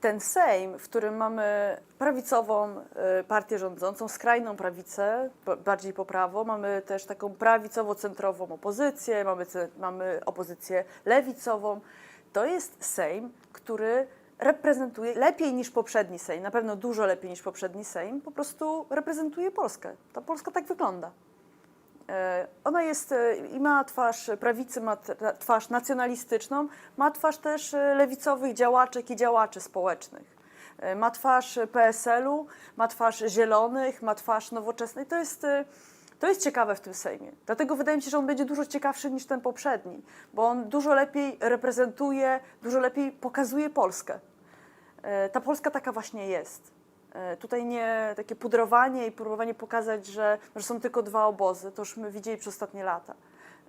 ten Sejm, w którym mamy prawicową e, partię rządzącą, skrajną prawicę, bardziej po prawo, mamy też taką prawicowo-centrową opozycję, mamy, mamy opozycję lewicową. To jest Sejm, który reprezentuje lepiej niż poprzedni Sejm, na pewno dużo lepiej niż poprzedni Sejm, po prostu reprezentuje Polskę. Ta Polska tak wygląda. E, Ona jest e, i ma twarz prawicy, ma twarz nacjonalistyczną, ma twarz też e, lewicowych działaczek i działaczy społecznych. E, Ma twarz PSL-u, ma twarz zielonych, ma twarz nowoczesnej. To jest, e, to jest ciekawe w tym Sejmie. Dlatego wydaje mi się, że on będzie dużo ciekawszy niż ten poprzedni, bo on dużo lepiej reprezentuje, dużo lepiej pokazuje Polskę. E, Ta Polska taka właśnie jest. E, Tutaj nie takie pudrowanie i próbowanie pokazać, że, że są tylko dwa obozy, to już my widzieli przez ostatnie lata.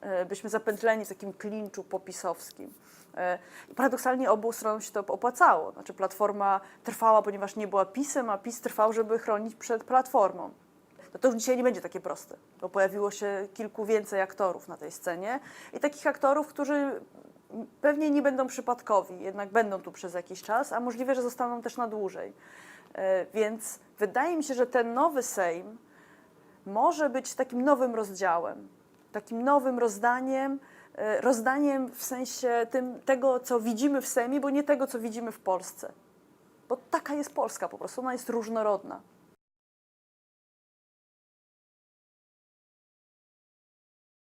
E, Byliśmy zapętleni w takim klinczu popisowskim. E, I paradoksalnie obu stronom się to opłacało. Znaczy Platforma trwała, ponieważ nie była PiSem, a PiS trwał, żeby chronić przed Platformą. No to już dzisiaj nie będzie takie proste, bo pojawiło się kilku więcej aktorów na tej scenie i takich aktorów, którzy pewnie nie będą przypadkowi, jednak będą tu przez jakiś czas, a możliwe, że zostaną też na dłużej. E, Więc wydaje mi się, że ten nowy Sejm może być takim nowym rozdziałem, takim nowym rozdaniem, e, rozdaniem w sensie tym, tego, co widzimy w Sejmie, bo nie tego, co widzimy w Polsce. Bo taka jest Polska po prostu, ona jest różnorodna.